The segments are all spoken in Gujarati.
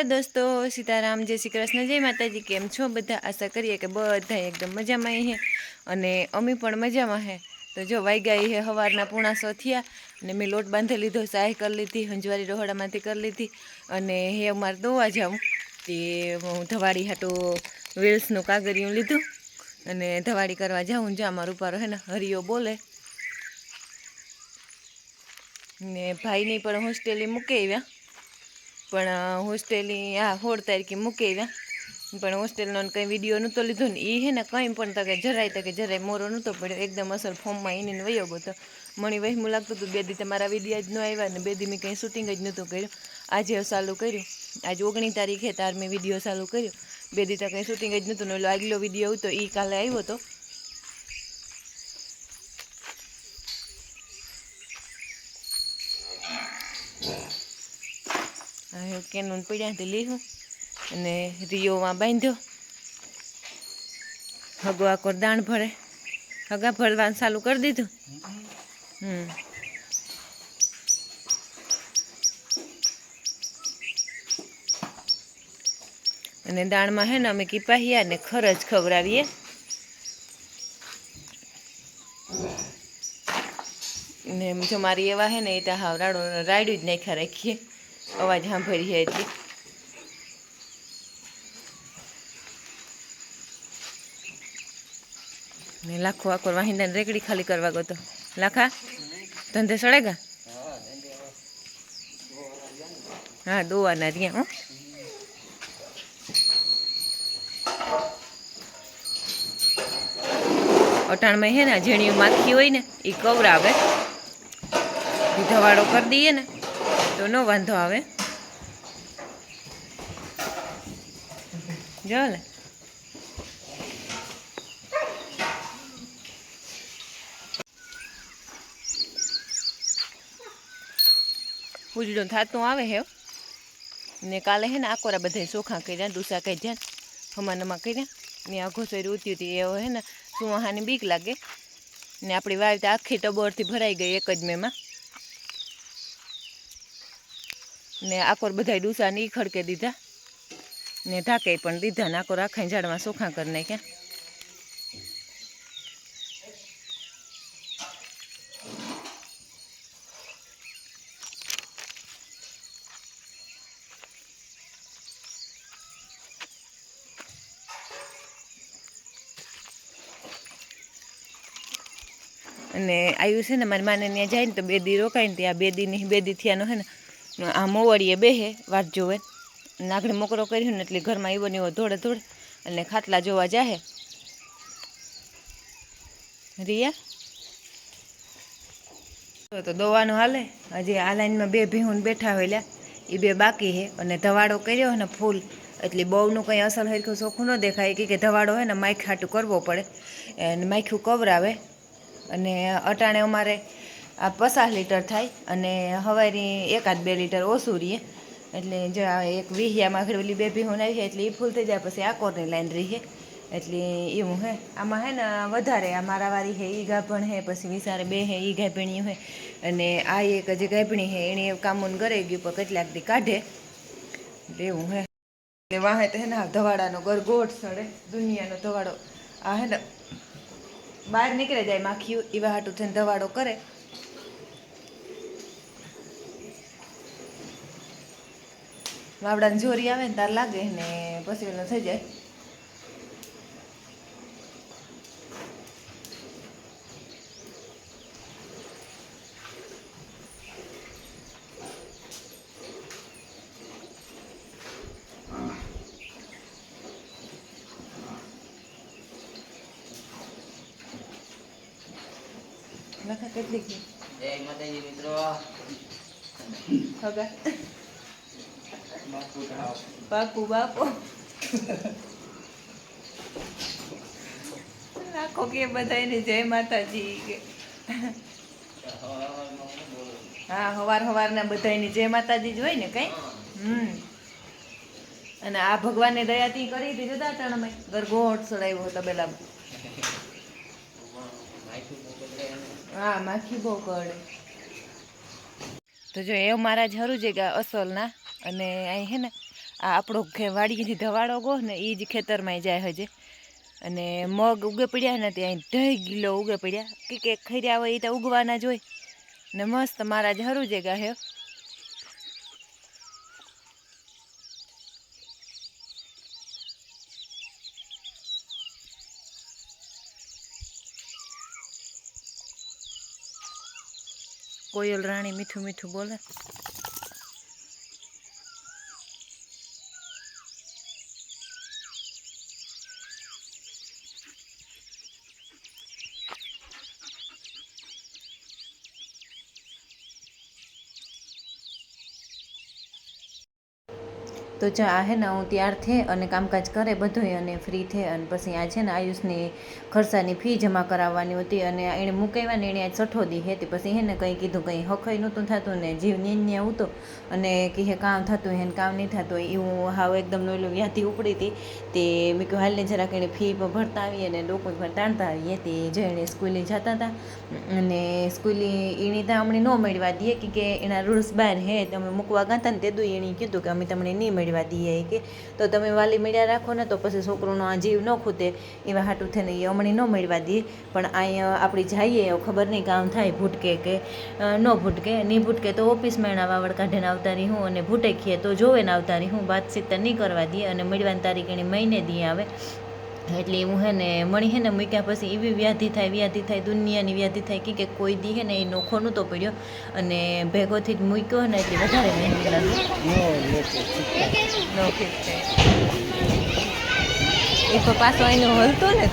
હેલો દોસ્તો, સીતારામ, જય શ્રી કૃષ્ણ, જય માતાજી, કેમ છો બધા? આશા કરીએ કે બધા એકદમ મજામાં હે અને અમે પણ મજામાં હે. તો જો વાગ્યા હે સવારના પૂણા સો થયા અને મેં લોટ બાંધી લીધો સહાય કરી લીધી હંજવારી રોહડામાંથી કરી લીધી અને હે અમારે દોવા જાઉં તે હું ધવાડી હાટો વેલ્સનું કાગરિયું લીધું અને ધવાડી કરવા જાઉં જ્યાં અમારું ઉપર હે ને હરિયો બોલે. ને ભાઈની પણ હોસ્ટેલે મૂકી આવ્યા. પણ હોસ્ટેલની આ સોળ તારીખે મૂકી પણ હોસ્ટેલનો કંઈ વીડિયો નહોતો લીધો ને એ હે ને કંઈ પણ તકે જરાય તકે જરાય મોરો નહોતો પડ્યો. એકદમ અસર ફોર્મમાં એને વયો ગયો મણી વહેમું લાગતું હતું બે દી તમારા વીડિયો જ ન આવ્યા ને બે મેં કંઈ શૂટિંગ જ નહોતું કર્યું. આજે ચાલુ કર્યું. આજે ઓગણીસ તારીખે તાર મેં વીડિયો ચાલુ કર્યો. બે દી કંઈ શૂટિંગ જ નહોતું ને ઓલો આગલો વીડિયો હતો એ કાલે આવ્યો હતો હવે કેનું પડ્યાથી લીધું અને રિયોમાં બાંધ્યો હગો આકોર દાણ ભરે હગા ભરવાનું ચાલુ કરી દીધું હમ અને દાણમાં હે ને અમે કીપાહિયા ને ખરજ ખવડાવીએ ને જો મારી એવા હે ને એ તો હાવ રાડો જ નાખ્યા રાખીએ અવાજ સાંભળી એટલે. ને લાખો આખો વાહિંદાને રેકડી ખાલી કરવા ગયો તો. લાખા, ધંધે સડેગા હા, દોવાના રહ્યા, હો. અટાણમાં હે ને ઝીણિયું માખી હોય ને એ કવરાવે. ધવાડો કરી દઈએ ને. તો ન વાંધો આવે. જો ને ઉજળું થતું આવે હે ને કાલે હે ને આકોરા બધા ચોખા કર્યા, ડુસા કાઢ્યા હમાનમાં કર્યા. ને આઘો સોરી ઉતી હતી એવો હે ને સુવાહાની બીક લાગે. ને આપણી વાવ તો આખી ટબોરથી ભરાઈ ગઈ એક જ મેમાં. ને આકોર બધા ડૂસા ની ખડકે દીધા. ને ઢાકે પણ દીધા ને આકોર ઝાડમાં સોખા કરી નાખ્યા. અને આવ્યું છે ને મારી માને ત્યાં જાય ને તો બે રોકાય ને ત્યાં બે દીની બે થયાનો હે ને આ મોવડીએ બેહે, વાત જોવે. નાગડી મોકરો કર્યો ને એટલે ઘરમાં એવો ને એવો ધોડે ધોડે અને ખાટલા જોવા જાહે. રિયા? તો દોવાનું હાલે. હજી આ લાઈનમાં બે ભીહું બેઠા હોય એ બે બાકી હે. અને ધવાડો કર્યો ને ફૂલ. એટલે બહુનું કંઈ અસલ હરખું ચોખ્ખું ન દેખાય. કે ધવાડો હોય ને માઇક હાટું કરવો પડે. અને માઇખું કવરાવે. અને અટાણે અમારે આ પચાસ લીટર થાય અને હવારી એકાદ બે લીટર ઓછું રહીએ એટલે જો આ એક વિહિયામાં ઓલી બે ભીહું આવી એટલે એ ફૂલ થઈ જાય, પછી આકોરની લાઈન રહીએ એટલે એવું હે. આમાં હે ને વધારે આ મારા વારી હે એ ગાભણ હે, પછી વિસારે બે હે એ ગાભણી હે. અને આ એક જે ગાભણી હે એણે કામુન કરે ગયું, પણ કેટલાક દી કાઢે. એટલે એવું હે. એટલે વાહે તો હે ને ધવાડાનો ગરગોટ સડે, દુનિયાનો ધવાડો. આ હે ને બહાર નીકળે જાય માખીઓ એવા હાટું થઈને ધવાડો કરે. વાવડાને જોરી આવે ને તાર લાગે ને પછી ઓલો થઈ જાય. કેટલી જય માતાજી મિત્રો. હગા બાપુ, બાપો. રાખો કે બધાને જય માતાજી કે. હા, હવાર હવારના બધાને જય માતાજી જ હોય ને કઈ? હમ. અને આ ભગવાનની દયાથી કરી હતી જતા મેં ગરગોટ ચડાવ્યો હતો પેલા હા, માખી બહુ કરડે તો જો, એ મારા જ હરું કે અસલના? અને અહીં હે ને આ આપણો વાડીથી ધવાડો ગો ને એ જ ખેતરમાં જાય હજે. અને મગ ઉગે પડ્યા નથી અહીં ઢઈ ગીલો ઉગે પડ્યા. કે કે ખર્યા હોય એ તો ઉગવાના જ હોય. ને મસ્ત મારા જ હરું જે ગાહ્યો કોયલ રાણી મીઠું મીઠું બોલે. તો આ હે ને હું તૈયાર થે અને કામકાજ કરે બધું અને ફ્રી થે અને પછી આ છે ને આયુષની ખર્ચાની ફી જમા કરાવવાની હતી અને એણે મૂકાવ્યા ને એણે આજ છઠ્ઠો દી હતી. પછી હે ને કંઈ કીધું, કંઈ હખાઈ નહોતું થતું ને જીવ ન્યા આવતો અને કહે કામ થતું હે ને કામ નહીં થતું એવું હાવ એકદમ નોઈલું વ્યાધી ઉપડી હતી. તે મેં કહ્યું હાલને જરાક એણે ફી ભરતા આવીએ અને લોકો પણ તાણતા આવીએ. તે જે એણે સ્કૂલે જતા હતા અને સ્કૂલે એણે ત્યાં અમને ન મળવા દઈએ કે એના રૂલ્સ બહાર હે. તમે મૂકવા ગાતા ને તે દુ એણે કીધું કે અમે તમને નહીં મળવા દઈએ કે, તો તમે વાલી મળ્યા રાખો ને તો પછી છોકરોનો આ જીવ ન ખૂતે એવા હાટું થઈને એ હમણી ન મળવા દઈએ પણ અહીંયા આપણે જઈએ ખબર નહીં કામ થાય ભૂટકે કે ન ભૂટકે. નહીં ભૂટકે તો ઓફિસ એના વાવડ કાઢીને આવતા રહી હું અને ભૂટે ખીએ તો જોવે ને આવતા રહી હું, વાતચીત નહીં કરવા દઈએ અને મળવાની તારીખ એની મહિને દી આવે. એટલે હું હે ને, મણી હે ને મૂક્યા પછી એવી વ્યાધિ થાય વ્યાધિ થાય, દુનિયાની વ્યાધિ થાય કે કોઈ દી હે ને એ નોખો નહોતો પડ્યો અને ભેગોથી જ મૂક્યો ને એટલે વધારે મહેનત લાગી. એ તો પાછો એનો હલતો ને.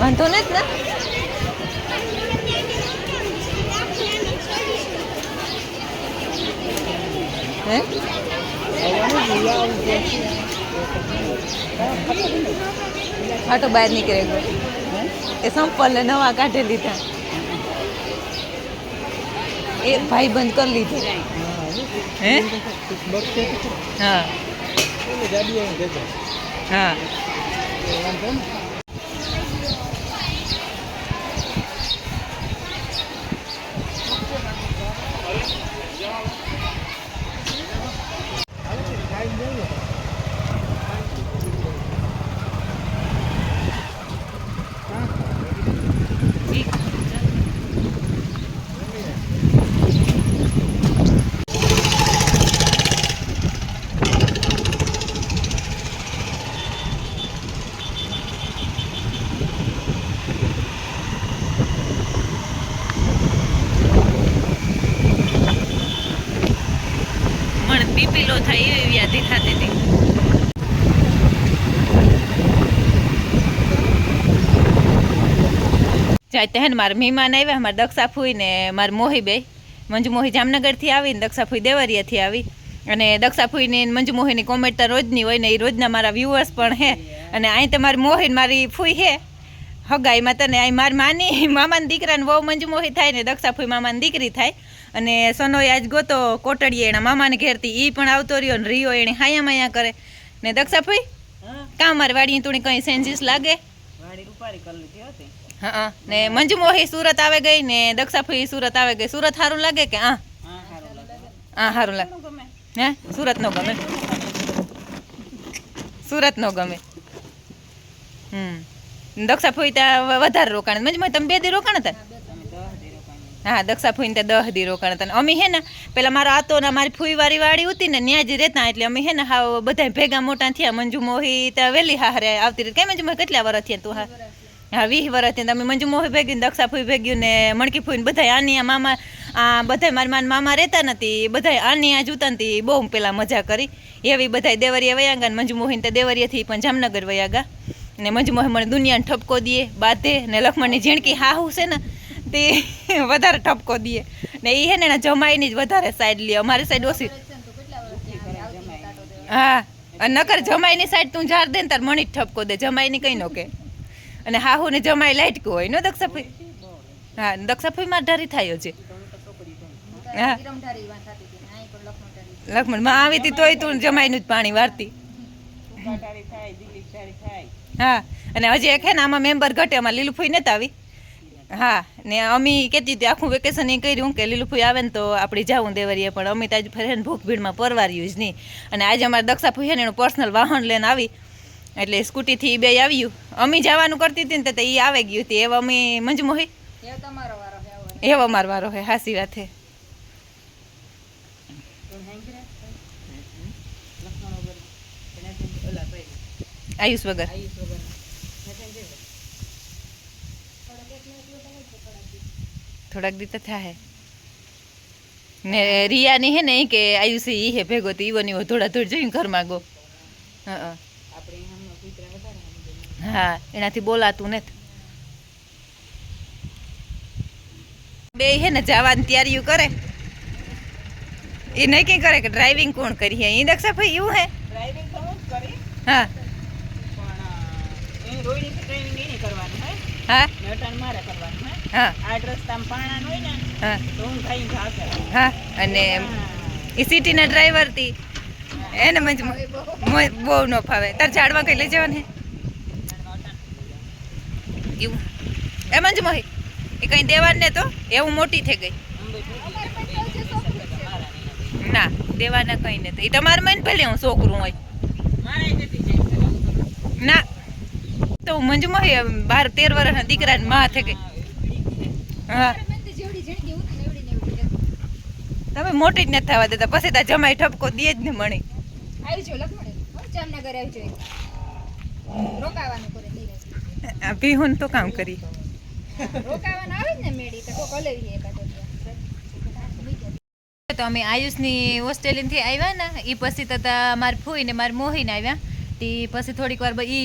વાંધો નથી ને? હે? આટો બહાર નીકળે. ગયો એ સંપલ નવા કાઢી લીધા. એ ભાઈ બંધ કરી લીધો. હે? હા. હા મને થાય એવી વ્યાધિ થતી હતી. જાય તહેન મારા મહેમાન આવ્યા મારા દક્ષા ફૂઈ ને મારા મોહી બે મંજુ મોહી જામનગરથી આવી ને દક્ષા ફૂઈ દેવરિયાથી આવી. અને દક્ષા ફૂઈને મંજુ મોહીની કોમેન્ટ તો રોજની હોય ને, એ રોજના મારા વ્યૂઅર્સ પણ હે. અને અહીં તો મારી મોહી મારી ફૂઈ હે. હગાઈમાં તને અહીં મારી માની મામાની દીકરાને વહુ મંજુ મોહી થાય ને દક્ષાફુઈ મામાની દીકરી થાય. અને સનોય આજ ગોતો કોટડીએ એના મામાને ઘેરથી એ પણ આવતો રહ્યો ને રિયો એને હાયા માયા કરે. ને દક્ષાફુઈ કાં મારી વાડી તું કંઈ સેન્જીસ લાગે? હા ને મંજુમોહી સુરત આવે ગઈ ને દક્ષાફુઈ સુરત આવે ગઈ. સુરત સારું લાગે કે હા હા સારું લાગે. લાગે. ગમે? હે? સુરત નો ગમે. સુરત નો ગમે. હમ. દક્ષા ફોઈ ત્યાં વધારે રોકાણ મજમાં તમે બે દી રોકાણ હતા? હા દક્ષા ફૂઈને ત્યાં દહ દી રોકાણ હતા. અમે હે ને પેલા મારા આતો ને મારી ફૂઈ વાળી વાળી હતી ને ત્યાં જ રહેતા એટલે અમે હે ને હા બધા ભેગા મોટા થયા. મંજુ મોહી ત્યાં વહેલી હારે આવતી રહી. કઈ મંજુ મોહી કેટલા વર્ષ થયા તું હા? હા વીસ વર્ષ થયા. તમે મંજુ મોહી ભેગી ને દક્ષા ફૂઈ ભેગ્યું ને મણકી ફૂઈને બધા આની આ મામા આ બધા મારા માન મામા રહેતા નથી. બધા આની આ જૂતા નથી બહુ પેલા મજા કરી. એવી બધા દેવરીયા વયા ગયા ને મંજુ મોહીને ત્યાં દેવરિયાથી પણ જામનગર વયા ગયા. ને મજમોહે મોહી મને દુનિયાને ઠપકો દે, બાતે ને લક્ષ્મણની ઝીણકી હાહુ છે ને, તે વધારે ઠપકો દે. ને એ હે ને જમાઈની જ વધારે સાઈડ લે, અમારી સાઈડ ઓછી. હા અને નકર જમાઈની સાઈડ તું જાર દે ને તાર મણી ઠપકો દે, જમાઈની કઈ નો કે. અને હાહુ ને જમાઈ લાઈટકું હોય, નો દક્ષફી હા દક્ષાફઈ માં ઢારી થાય છે. હા. લક્ષ્મણમાં આવી હતી તોય તું જમાઈનું જ પાણી વારતી ઉકાટાળી થાય દિલીપ ધારી થાય હા અને હજી એક હે ને આમાં મેમ્બર ઘટે આમાં લીલુફુઈ નહોતા નતા આવી. હા ને અમી કહેતી હતી આખું વેકેશન એ કર્યું કે લીલુફુઈ આવે ને તો આપણે જાવું દેવરીએ પણ અમે તો આજ ફરે ને ભૂખ ભીડમાં પરવાર્યું જ નહીં. અને આજે અમારે દક્ષા ફૂઈ છે ને એનું પર્સનલ વાહન લઈને આવી એટલે સ્કૂટીથી બે આવ્યું. અમી જવાનું કરતી હતી ને તો એ આવે ગયું હતી. એવા અમે મંજમોહી? એ છે. એવો અમારો વારો હે હાસી વાત હે તું હેંગ કરે? લક્ષ્મણ વગર. એનાથી ઓલા ભાઈ, આયુષ વગર. થોડાક દી તો થાય ને રિયાની હે ને કે આયુષી ઈ હે ભેગો તો ઈવો ધોળા ધોળ જોઈને ઘરમાં ગો હં. હા એનાથી બોલાતું નથી. બે હે ને જવાની તૈયારીઓ કરે. એ નહીં કંઈ કરે કે ડ્રાઇવિંગ કોણ કરી હે? ઈ દક્ષા ભાઈ એવું હે? ડ્રાઇવિંગ તો હું કરી. હા પણ અ, એની રોયની ડ્રાઇવિંગ એની કરવાની હોય હા મારે કરવાનું હા. અને એ સિટીના ડ્રાઈવરથી. એને બહુ ન ફાવે. તાર ઝાડવા કઈ લઈ જવાને એવું. એ મંજ મોહી. એ કઈ દેવાનું ને તો? એવું મોટી થઈ ગઈ. ના દેવાના કઈ નથી તમારે મને ભલે હું છોકરું હોય. ના. તો મંજુ મોહી બાર તેર વર્ષના દીકરાને માં થઈ ગઈ. હા. તમે મોટી જ નથી થવા દેતા. પછી ત્યાં જમાઈ ઠપકો દે જ ને મણી. આવી જો લખમણે જામનગર આવી જો રોકાવાનું કરે આ તો કામ કરી રોકાવાનું આવે ને તો કોક હલાવીએ એકાદો દિવસ. તો અમે આયુષની હોસ્ટેલથી આવ્યા ને એ પછી તો તા મારી ફૂઈ ને મારી મોહીને આવ્યા. તે પછી થોડીક વાર એ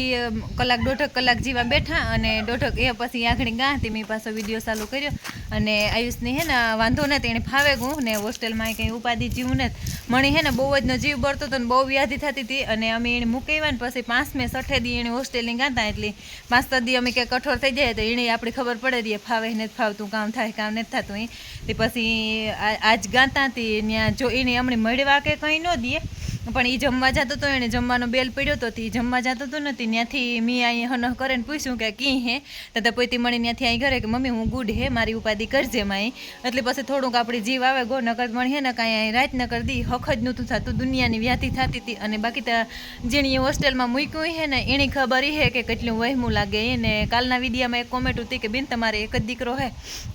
કલાક, દોઢક કલાક જેવા બેઠા અને દોઢક, એ પછી આંગળી ગા મેં પાછો વીડિયો ચાલુ કર્યો અને આયુષની હે ને વાંધો નથી એને ફાવે ગું ને હોસ્ટેલમાં કંઈ ઉપાધિ જીવું નથી મણી હે ને બહુ જ નો જીવ બળતો હતો ને બહુ વ્યાધિ થતી હતી અને અમે એને મૂકાવ્યા ને પછી પાંચમે છઠ્ઠે દી એને હોસ્ટેલની ગાતા એટલે પાંચ દી અમે કે કઠોર થઈ જાય તો એને આપણી ખબર પડે દે ફાવે નથી ફાવતું, કામ થાય, કામ નથી થતું એ તે પછી આજ ગાતા હતી ત્યાં જો એને હમણાં મળવા કે કંઈ ન દે પણ એ જમવા જતો હતો એને જમવાનો બેલ પડ્યો હતો એ જમવા જતો હતો નથી. ત્યાંથી મેં અહીં હન કરીને પૂછ્યું કે કી હે? તો તે પોતી મળી ત્યાંથી અહીં ઘરે કે, મમ્મી, હું ગુડ હે, મારી ઉપાધિ કરજે માય એટલે પછી થોડુંક આપણી જીવ આવે, ગો, નકર મળી હે ને કાંઈ અહીં રાત નકર દી હખ જ નહોતું થતું, દુનિયાની વ્યાધિ થતી હતી અને બાકી તો જેણી એ હોસ્ટેલમાં મૂક્યું હે ને, એની ખબર એ હે કે કેટલું વહેમું લાગે એને કાલના વિડીયામાં એક કોમેન્ટ હતી કે, બેન, તમારે એક જ દીકરો હે.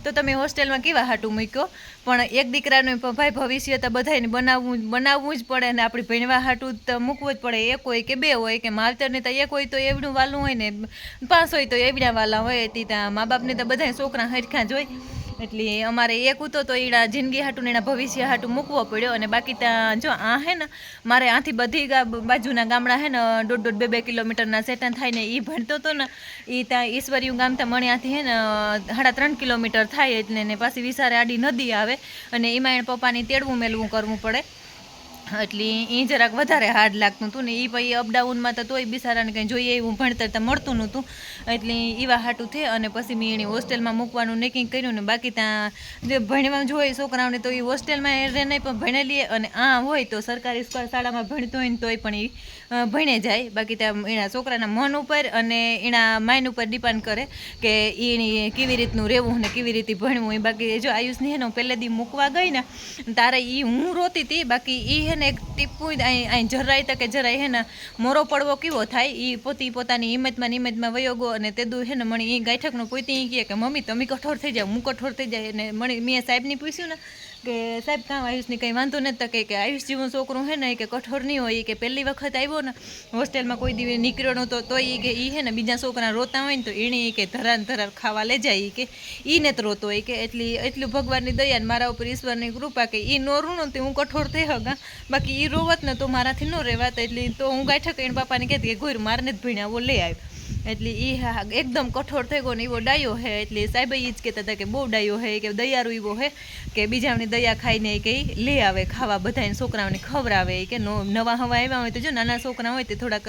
તો તમે હોસ્ટેલમાં કેવા હાટું મૂક્યો? પણ એક દીકરાનું ભાઈ ભવિષ્ય તો બધાને બનાવવું બનાવવું જ પડે ને આપણી ભણવા હાટું તો મૂકવું જ પડે એક હોય કે બે હોય કે માવતરને તો એક હોય તો એવડું વાલું હોય ને, પાંચ હોય તો એવડા વાલા હોય, તે ત્યાં મા બાપને તો બધા છોકરા હરખા જ હોય. એટલે અમારે એક ઉતો તો એના જિંદગી હાટું એના ભવિષ્ય હાટું મૂકવો પડ્યો અને બાકી ત્યાં જો આ હે ને, મારે આથી બધી બાજુના ગામડા હે ને, દોઢ દોઢ બે બે કિલોમીટરના સેટન થાય ને એ ભણતો હતો ને એ ત્યાં ઈશ્વરિયું ગામ ત્યાં મણ્યાથી હે ને સાડા ત્રણ કિલોમીટર થાય એટલે ને પાછી વિસારે આડી નદી આવે અને એમાં એને પપ્પાની તેડવું મેળવું કરવું પડે. એટલે એ જરાક વધારે હાર્ડ લાગતું હતું ને એ પછી અપડાઉનમાં તો તોય બિસારાને કંઈ જોઈએ એવું ભણતર તો મળતું નહોતું. એટલે એવા હાટું થઈ અને પછી મેં એને હોસ્ટેલમાં મૂકવાનું નેકિંગ કર્યું ને બાકી ત્યાં જે ભણવા જોઈએ છોકરાઓને તો એ હોસ્ટેલમાં એ નહીં પણ ભણેલી અને આ હોય તો સરકારી શાળામાં ભણતો હોય ને તોય પણ એ ભણે જાય. બાકી ત્યાં એના છોકરાના મન ઉપર અને એના માઇન્ડ ઉપર ડિપેન્ડ કરે કે એની કેવી રીતનું રહેવું ને કેવી રીતે ભણવું. એ બાકી જો આયુષની હે ને હું પહેલે દી મૂકવા ગઈ ને તારે એ હું રોતી હતી બાકી એ હે ને એક ટીપું અહીં જરાય તકે જરાય હે ને મોરો પડવો કેવો થાય એ પોતી પોતાની હિંમતમાં હિંમતમાં વયો ગયો અને તે દુ હે ને મણી એ ગાયઠકનું પોતે કહે કે, મમ્મી, તમે કઠોર થઈ જાઓ, હું કઠોર થઈ જાય અને મણી મેં સાહેબને પૂછ્યું ને કે સાહેબ કામ આયુષની કંઈ વાંધો નથી તકે કે કે આયુષ જેવું છોકરું હે ને કે કઠોર નહીં હોય કે પહેલી વખત આવ્યો ને હોસ્ટેલમાં કોઈ દિવસ નીકળ્યો નહોતો, તો એ કે એ હે ને બીજા છોકરા રોતા હોય ને તો એણે કે ધરાન ધરાર ખાવા લઈ જાય કે ઈ ને તો રોતો હોય કે એટલી, એટલું ભગવાનની દયા ને મારા ઉપર ઈશ્વરની કૃપા કે એ નો રૂણો તે હું કઠોર થઈ હગા, બાકી એ રોવત ને તો મારાથી ન રહેવાત એટલે તો હું ગાંઠક એને બાપાને કહેતી કે ગોર મારને જ ભીણાવો લઈ આવ્યો. એટલે એ એકદમ કઠોર થઈ ગયો ને એવો ડાયો હે. એટલે સાહેબ એ જ કહેતા હતા કે બહુ ડાયો હે, કે દયાળુ એવો હે, કે બીજાની દયા ખાઈને કે લે આવે ખાવા બધાને છોકરાઓને ખવડાવે. કે નવા હવા આવ્યા હોય તો જો નાના છોકરા હોય તે થોડાક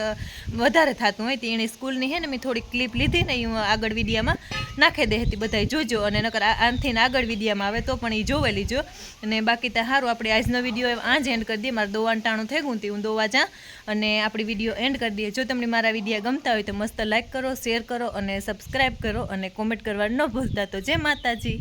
વધારે થતું હોય તે એણે સ્કૂલની હે ને મેં થોડીક ક્લિપ લીધી ને આગળ વિડીયામાં નાખી દે હતી બધાય, જોજો. અને નકર આનથી આગળ વિડીયામાં આવે તો પણ એ જોવે લીજો અને બાકી તો સારું આપણે આજનો વીડિયો આ જ એન્ડ કરી દઈએ. મારે દોવાનું ટાણું થઈ ગયું હું દોવા જા. અને આપણી વીડિયો એન્ડ કરી દઈએ. જો તમને મારા વિડીયા ગમતા હોય તો મસ્ત લાઇક કરો શેર કરો અને સબસ્ક્રાઈબ કરો અને કોમેન્ટ કરવા ન ભૂલતા. તો જય માતાજી.